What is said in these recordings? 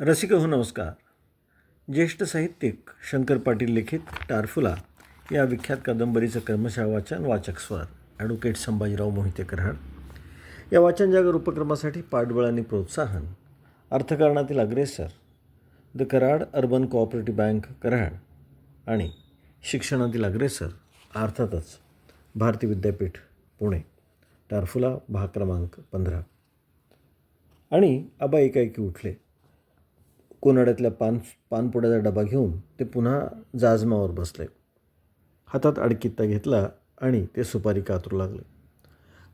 रसिक हो नमस्कार. ज्येष्ठ साहित्यिक शंकर पाटील लिखित टारफुला या विख्यात कादंबरीचं क्रमशः वाचन वाचक स्वर ॲडव्होकेट संभाजीराव मोहिते कराड या वाचन जागर उपक्रमासाठी पाठबळ आणि प्रोत्साहन अर्थकारणातील अग्रेसर the Karad urban cooperative bank Karad आणि शिक्षणातील अग्रेसर अर्थातच भारती विद्यापीठ पुणे. टारफुला भाग क्रमांक पंधरा. आणि अबा एकाएकी उठले. कोनाड्यातल्या पान पानपुड्याचा डबा घेऊन ते पुन्हा जाजमावर बसले. हातात अडकित्ता घेतला आणि ते सुपारी कातरू लागले.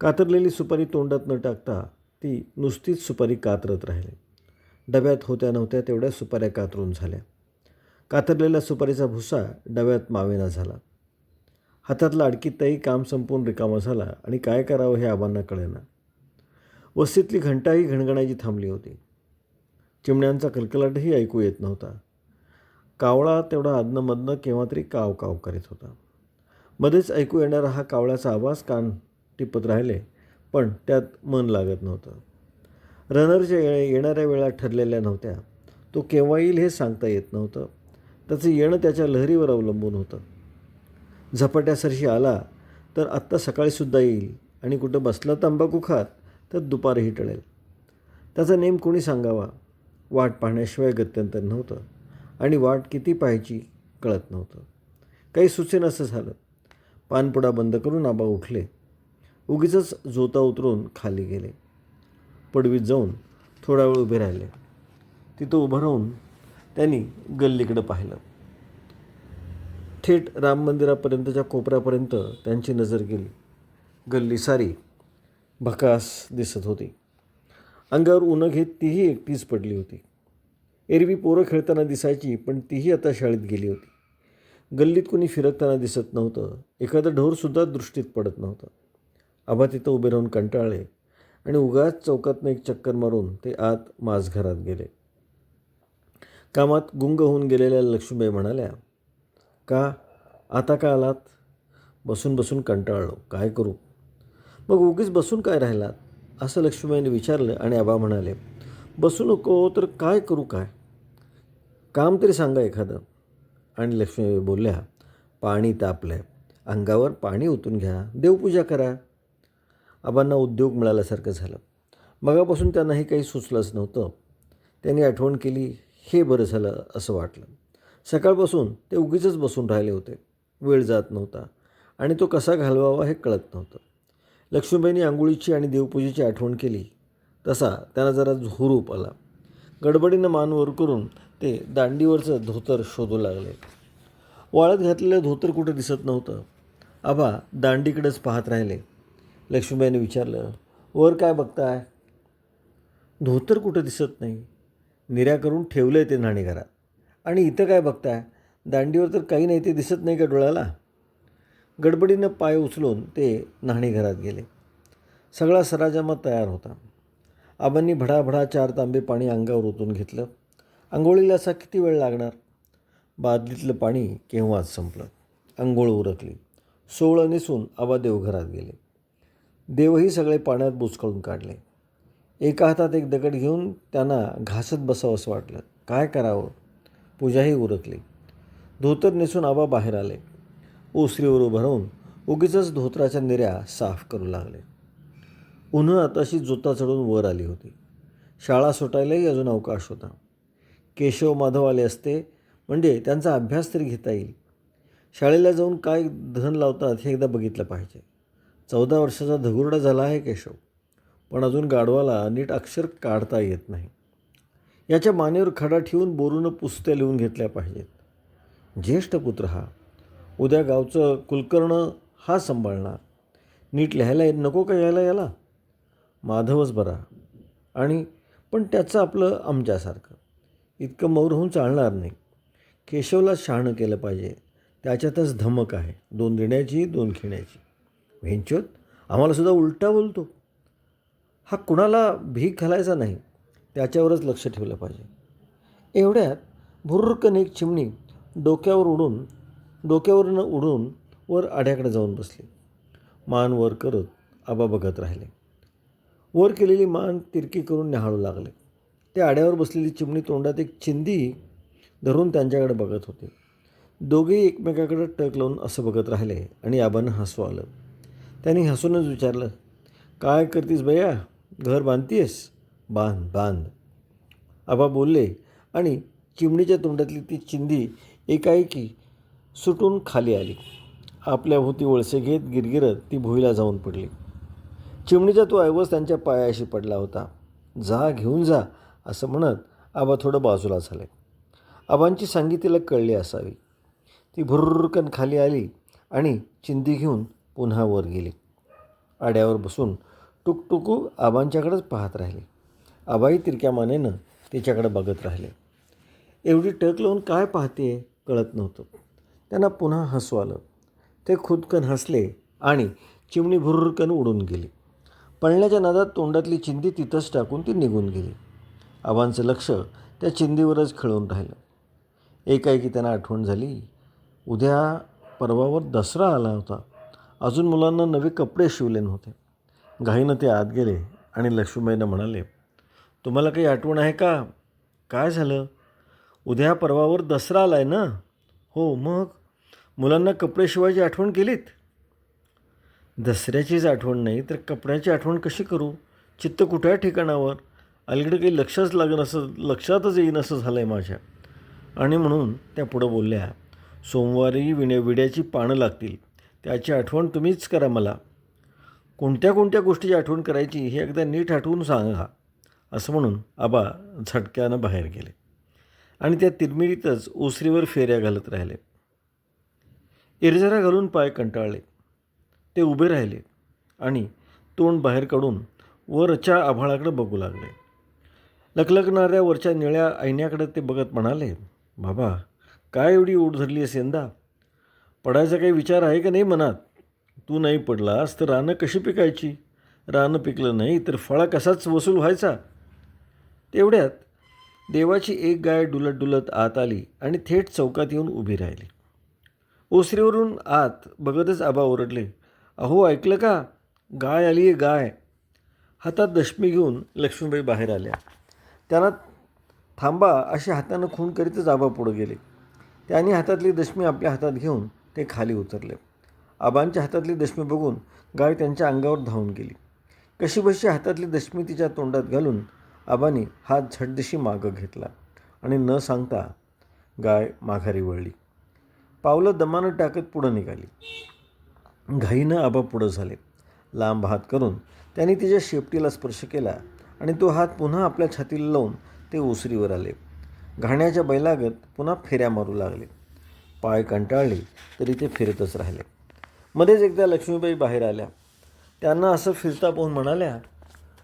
कातरलेली सुपारी तोंडात न टाकता ती नुसतीच सुपारी कातरत राहिले. डब्यात होत्या नव्हत्या तेवढ्या सुपाऱ्या कातरून झाल्या. कातरलेल्या सुपारीचा भुसा डब्यात मावेना झाला. हातातला अडकित्ताही काम संपून रिकामा झाला आणि काय करावं हे आबांना कळेना. वस्तीतली घंटाही घणघणायची थांबली होती. चिमण्यांचा कलकलाटही ऐकू येत नव्हता. कावळा तेवढा अदनमधनं केव्हा तरी काव काव करीत होता. मध्येच ऐकू येणारा हा कावळ्याचा आवाज कान टिपत राहिले पण त्यात मन लागत नव्हतं. रनरच्या ये येणाऱ्या वेळा ठरलेल्या नव्हत्या. तो केव्हा येईल हे सांगता येत नव्हतं. त्याचं येणं त्याच्या लहरीवर अवलंबून होतं. झपाट्यासरशी आला तर आत्ता सकाळीसुद्धा येईल आणि कुठं बसला तंबाखू खात तर दुपारही टळेल. त्याचा नेम कोणी सांगावा? वाट पाहण्याशिवाय गत्यंतर नव्हतं आणि वाट किती पाहायची कळत नव्हतं. काही सुचेन असं झालं. पानपुडा बंद करून आबा उठले. उगीच जोता उतरून खाली गेले. पडवीत जाऊन थोडा वेळ उभे राहिले. तिथं उभं राहून त्यांनी गल्लीकडं पाहिलं. थेट राम मंदिरापर्यंतच्या कोपऱ्यापर्यंत त्यांची नजर गेली. गल्ली सारी भकास दिसत होती. अंगावर उन्हं घेत तीही एकटीच पडली होती. एरवी पोरं खेळताना दिसायची पण तीही आता शाळेत गेली होती. गल्लीत कोणी फिरकताना दिसत नव्हतं. एखादं ढोरसुद्धा दृष्टीत पडत नव्हतं. आबा तिथं उभे राहून कंटाळले आणि उगाच चौकातनं एक चक्कर मारून ते आत माझघरात गेले. कामात गुंग होऊन गेलेल्या लक्ष्मीबाई म्हणाल्या का? आता का आलात? बसून बसून कंटाळलो. काय करू? मग उगीच बसून काय राहिलात? असं लक्ष्मीबाईने विचारलं आणि आबा म्हणाले बसू नको तर काय करू काय? काम तरी सांगा एखादं. आणि लक्ष्मीबाई बोलल्या पाणी तापलं आहे अंगावर पाणी ओतून घ्या. देवपूजा करा. आबांना उद्योग मिळाल्यासारखं झालं. मगापासून त्यांनाही काही सुचलंच नव्हतं. त्यांनी आठवण केली हे बरं झालं असं वाटलं. सकाळपासून ते उगीच बसून राहिले होते. वेळ जात नव्हता आणि तो कसा घालवावा हे कळत नव्हतं. लक्ष्मीबाईंनी आंघोळीची आणि देवपूजेची आठवण केली. तसा त्यांना जरा झुरूप आला. गडबडीनं मान वर करून ते दांडीवरचं धोतर शोधू लागले. वाळत घातलेलं धोतर कुठं दिसत नव्हतं. आबा दांडीकडेच पाहत राहिले. लक्ष्मीबाईने विचारलं वर काय बघताय? धोतर कुठं दिसत नाही. निऱ्या करून ठेवलं आहे ते नाणेघरात आणि इथं काय बघताय? दांडीवर तर काही नाही ते दिसत नाही का डोळ्याला? गडबडीनं पाय उचलून ते न्हाणीघरात गेले. सगळा सराजामा तयार होता. आबांनी भडाभडा चार तांबे पाणी अंगावर ओतून घेतलं. आंघोळीला असा किती वेळ लागणार? बादलीतलं पाणी केव्हाच संपलं? आंघोळ उरकली. सोवळं नेसून आबा देवघरात गेले. देवही सगळे पाण्यात बुचकळून काढले. एका हातात एक दगड घेऊन त्यांना घासत बसावं असं वाटलं. काय करावं? पूजाही उरकली. धोतर नेसून आबा बाहेर आले. ओसरीवर भरवून उगीच धोत्राच्या निऱ्या साफ करू लागले. उन्हं आताशी जोता चढून वर आली होती. शाळा सुटायलाही अजून अवकाश होता. केशव माधव आले असते म्हणजे त्यांचा अभ्यास तरी घेता येईल. शाळेला जाऊन काय धन लावतात हे एकदा बघितलं पाहिजे. चौदा वर्षाचा धगुरडा झाला आहे केशव पण अजून गाढवाला नीट अक्षर काढता येत नाही. याच्या मानेवर खडा ठेवून बोरूनं पुस्त्या लिहून घेतल्या पाहिजेत. ज्येष्ठ पुत्र हा उद्या गावचं कुलकर्ण हा सांभाळणार. नीट लिहायला येत नको का यायला याला? माधवच बरा. आणि पण त्याचं आपलं आमच्यासारखं. इतकं मौर होऊन चालणार नाही. केशवला शहाणं केलं पाहिजे. त्याच्यातच धमक आहे. दोन देण्याची दोन खेण्याची व्हेंचोत आम्हालासुद्धा उलटा बोलतो. हा कुणाला भीक घालायचा नाही. त्याच्यावरच लक्ष ठेवलं पाहिजे. एवढ्यात भुर्रकन एक चिमणी डोक्यावर उडून डोक्यावरनं उडून वर आढ्याकडे जाऊन बसले. मान वर करत आबा बघत राहिले. वर केलेली मान तिरकी करून न्याहाळू लागले. त्या आड्यावर बसलेली चिमणी तोंडात एक चिंदी धरून त्यांच्याकडे बघत होते. दोघेही एकमेकाकडे टक लावून असं बघत राहिले आणि आबांना हसू आलं. त्यांनी हसूनच विचारलं काय करतीस बया घर बांधतीयस? बांध बांध. आबा बोलले आणि चिमणीच्या तोंडातली ती चिंदी एकाएकी सुटून खाली आली. आपल्या भोवती वळसे घेत गिरगिरत ती भुईला जाऊन पडली. चिमणीचा तो ऐवज त्यांच्या पायाशी पडला होता. जा घेऊन जा असं म्हणत आबा थोडं बाजूला झाले. आबांची सांगितीला कळली असावी. ती भुर्रकन खाली आली आणि चिंदी घेऊन पुन्हा वर गेली. आड्यावर बसून टुकटुकू आबांच्याकडेच पाहत राहिली. आबाई तिरक्या मानेनं तिच्याकडे बघत राहिले. एवढी टक लावून काय पाहते कळत नव्हतं. त्यांना पुन्हा हसू आलं. ते खुदकन हसले आणि चिमणी भुरुरकन उडून गेली. पळण्याच्या नादात तोंडातली चिंदी तिथंच टाकून ती निघून गेली. आव्हांचं लक्ष त्या चिंदीवरच खिळून राहिलं. एकाएकी त्यांना आठवण झाली. उद्या परवावर दसरा आला होता. अजून मुलांना नवे कपडे शिवले नव्हते. घाईनं ते आत गेले आणि लक्ष्मीबाईंना म्हणाले तुम्हाला काही आठवण आहे का? काय झालं? उद्या परवावर दसरा आला आहे ना? हो मग? मुलांना कपडे शिवायची आठवण केलीत? दसऱ्याचीच आठवण नाही तर कपड्याची आठवण कशी करू? चित्त कुठल्या ठिकाणावर? अलीकडे काही लक्षच लागेन असं लक्षातच येईन असं झालं आहे माझ्या. आणि म्हणून त्या पुढं बोलल्या सोमवारी विण्या विड्याची पानं लागतील. त्याची आठवण तुम्हीच करा मला. कोणत्या कोणत्या गोष्टीची आठवण करायची हे एकदा नीट आठवून सांगा. असं म्हणून आबा झटक्यानं बाहेर गेले. आणि त्या तिरमिरीतच ओसरीवर फेऱ्या घालत राहिले. इरजरा घालून पाय कंटाळले. ते उभे राहिले आणि तोंड बाहेर काढून वरच्या आभाळाकडे बघू लागले. लकलकणाऱ्या वरच्या निळ्या ऐन्याकडे ते बघत म्हणाले बाबा काय एवढी ओढ धरली आहेस यंदा? पडायचा काही विचार आहे का नाही मनात? तू नाही पडलास तर रानं कशी पिकायची? रानं पिकलं नाही तर फळा कसाच वसूल व्हायचा? तेवढ्यात देवाची एक गाय डुलत डुलत आत आली आणि थेट चौकात येऊन उभी राहिली. ओसरीवरून आत बघतच आबा ओरडले अहो ऐकलं का? गाय आली आहे गाय. हातात दशमी घेऊन लक्ष्मीबाई बाहेर आल्या. त्यांना थांबा अशा हातानं खून करीतच आबा पुढं गेले. त्यांनी हातातली दशमी आपल्या हातात घेऊन ते खाली उतरले. आबांच्या हातातली दशमी बघून गाय त्यांच्या अंगावर धावून गेली. कशीबशी हातातली दशमी तिच्या तोंडात घालून आबांनी हात झटदिशी मागं घेतला आणि न सांगता गाय माघारी वळली. पावलं दमानं टाकत पुढं निघाली. घाईनं आबा पुढं झाले. लांब हात करून त्यांनी तिच्या शेपटीला स्पर्श केला आणि तो हात पुन्हा आपल्या छातीला लावून ते ओसरीवर आले. घाण्याच्या बैलागत पुन्हा फेऱ्या मारू लागले. पाय कंटाळले तरी ते फिरतच राहिले. मध्येच एकदा लक्ष्मीबाई बाहेर आल्या. त्यांना असं फिरता पाहून म्हणाल्या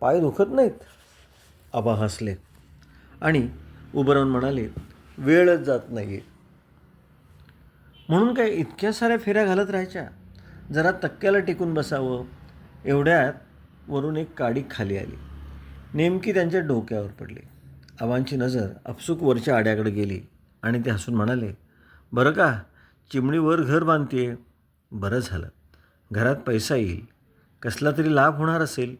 पाय दुखत नाहीत? आबा हसले. आणि उभं राहून म्हणाले वेळच जात नाही म्हणून काय इतक्या साऱ्या फेऱ्या घालत राहायच्या? जरा तक्क्याला टिकून बसावं. एवढ्यात वरून एक काडी खाली आली. नेमकी त्यांच्या डोक्यावर पडली. आबांची नजर अपसूक वरच्या आड्याकडे गेली आणि ते हसून म्हणाले बरं का चिमणीवर घर बांधते बरं झालं. घरात पैसा येईल. कसला तरी लाभ होणार असेल.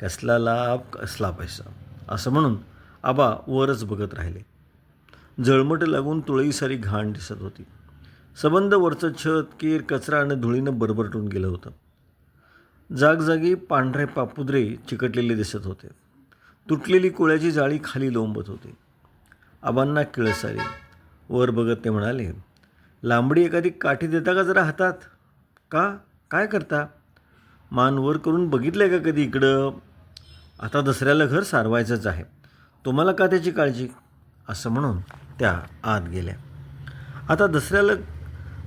कसला लाभ कसला पैसा? असं म्हणून आबा वरच बघत राहिले. जळमट लागून तुळई सारी घाण दिसत होती. सबंध वरचं छत केर कचरा आणि धुळीनं बरबरटून गेलं होतं. जागजागी पांढरे पापुद्रे चिकटलेले दिसत होते. तुटलेली कोळ्याची जाळी खाली लोंबत होती. आबांना किळस आली. वर बघत ते म्हणाले लांबडी एखादी काठी देता का जरा हातात? का? काय करता? मान वर करून बघितलं आहे का कधी इकडं? आता दसऱ्याला घर सारवायचंच आहे. तुम्हाला का त्याची काळजी? असं म्हणून त्या आत गेल्या. आता दसऱ्याला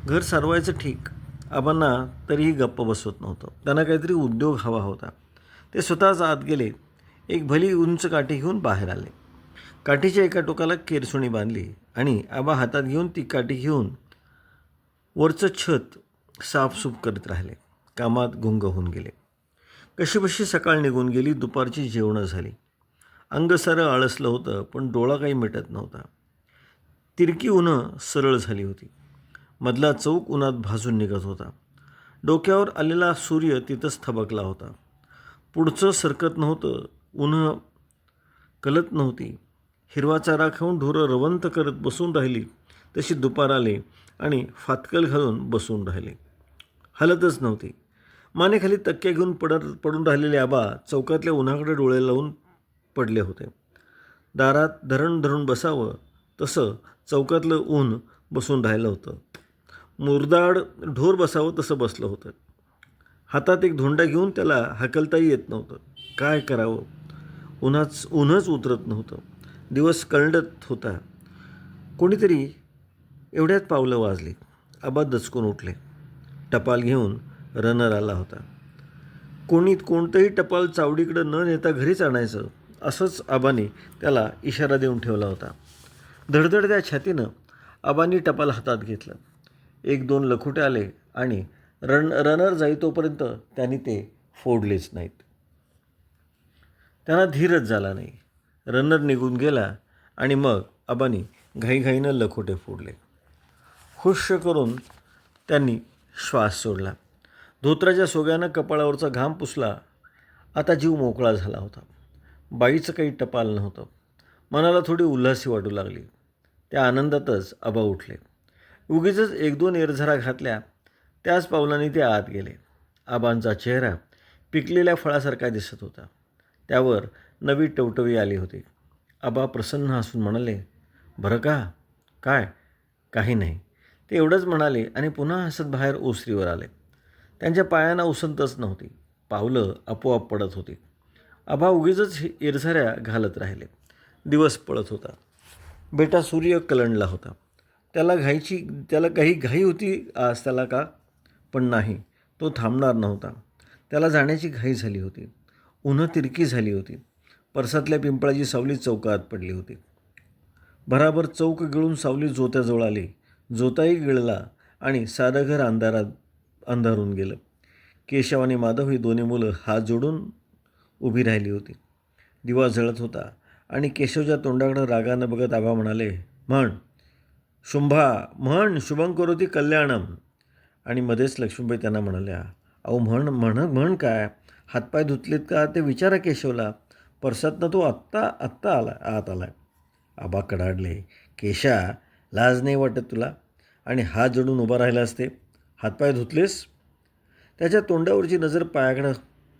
घर सारवायचं ठीक. आबांना तरीही गप्प बसवत नव्हतं. त्यांना काहीतरी उद्योग हवा होता. ते स्वतःच आत गेले. एक भली उंच काठी घेऊन बाहेर आले. काठीच्या एका टोकाला केरसुणी बांधली आणि आबा हातात घेऊन ती काठी घेऊन वरचं छत साफसूफ करत राहिले. कामात गुंग होऊन गेले. कशीबशी सकाळ निघून गेली दुपारची जेवणं झाली. अंग सारं आळसलं होतं पण डोळा काही मिटत नव्हता. तिरकी उन्हं सरळ झाली होती. मधला चौक उन्हात भाजून निघत होता. डोक्यावर आलेला सूर्य तिथंच थबकला होता. पुढचं सरकत नव्हतं उन्हं कलत नव्हती. हिरवा चारा खाऊन ढोरं रवंत करत बसून राहिली तशी दुपार आले आणि फातकल घालून बसून राहिले. हलतच नव्हती. मानेखाली तक्के घेऊन पडत पडून राहिलेले आबा चौकातल्या उन्हाकडे डोळे लावून पडले होते. दारात धरण धरून बसावं तसं चौकातलं ऊन बसून राहिलं होतं. मुरदाड ढोर बसावं तसं बसलं होतं. हातात एक धोंडा घेऊन त्याला हाकलताही येत नव्हतं. काय करावं? उन्हाच ऊनच उतरत नव्हतं. दिवस कळंडत होता. कोणीतरी एवढ्यात पावलं वाजली. आबा दचकून उठले. टपाल घेऊन रनर आला होता. कोणी कोणतंही टपाल चावडीकडं न नेता घरीच आणायचं असंच आबाने त्याला इशारा देऊन ठेवला होता. धडधडत्या छातीनं आबांनी टपाल हातात घेतलं. एक दोन लखुटे आले आणि रन रनर जाई तोपर्यंत त्यांनी ते फोडलेच नाहीत. त्यांना धीरच झाला नाही. रनर निघून गेला आणि मग आबांनी घाईघाईनं लखोटे फोडले. खुश करून त्यांनी श्वास सोडला. धोत्राच्या सोग्यानं कपाळावरचा घाम पुसला. आता जीव मोकळा झाला होता. बाईचं काही टपाल नव्हतं. मनाला थोडी उल्हासी वाटू लागली. त्या आनंदातच आबा उठले. उगीच एक दोन एरझरा घातल्या. त्याच पावलाने ते आत गेले. आबांचा चेहरा पिकलेल्या फळासारखा दिसत होता. त्यावर नवी टवटवी आली होती. आबा प्रसन्न हसून म्हणाले बरं का? काय? काही नाही. ते एवढंच म्हणाले आणि पुन्हा हसत बाहेर ओसरीवर आले. त्यांच्या पायांना उसंतच नव्हती. पावलं आपोआप पडत होती. आबा उगीच इरझाऱ्या घालत राहिले. दिवस पळत होता. बेटा सूर्य कलंडला होता. त्याला घाईची त्याला काही घाई होती आज त्याला का? पण नाही तो थांबणार नव्हता. त्याला जाण्याची घाई झाली होती. उन्हं तिरकी झाली होती. परसातल्या पिंपळाची सावली चौकात पडली होती. भराभर चौक गिळून सावली जोत्याजवळ आली. जोताही गिळला आणि साधं घर अंधारात अंधारून गेलं. केशव आणि माधव ही दोन्ही मुलं हात जोडून उभी राहिली होती. दिवा जळत होता आणि केशवच्या तोंडाकडं रागानं बघत आबा म्हणाले म्हण शुंभा म्हण शुभं करोती कल्याणम. आणि मध्येच लक्ष्मीबाई त्यांना म्हणाल्या अहो म्हण म्हण म्हण काय? हातपाय धुतलेत का? ते विचारा केशवला. परसातनं तो आत्ता आत्ता आला आत आला आबा कडाडले केशा लाज नाही वाटत तुला? आणि हात जोडून उभा राहिला असते. हातपाय धुतलेस? त्याच्या तोंडावरची नजर पायाकडं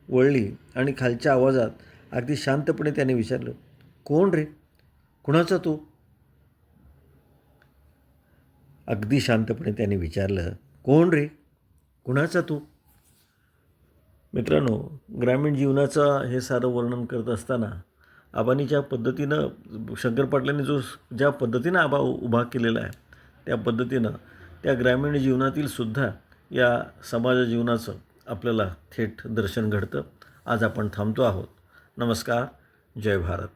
वळली आणि खालच्या आवाजात अगदी शांतपणे त्याने विचारलं कोण रे? कुणाचा तू? अगदी शांतपणे त्याने विचारलं कोण रे? कुणाचा तू? मित्रांनो ग्रामीण जीवनाचा हे सारं वर्णन करत असताना आबानीच्या पद्धतीनं शंकर पाटलांनी जो ज्या पद्धतीनं आबा उभा केलेला आहे त्या पद्धतीनं त्या ग्रामीण जीवनातील सुद्धा या समाज जीवनाचं आपल्याला थेट दर्शन घडतं. आज आपण थांबतो आहोत. नमस्कार. जय भारत.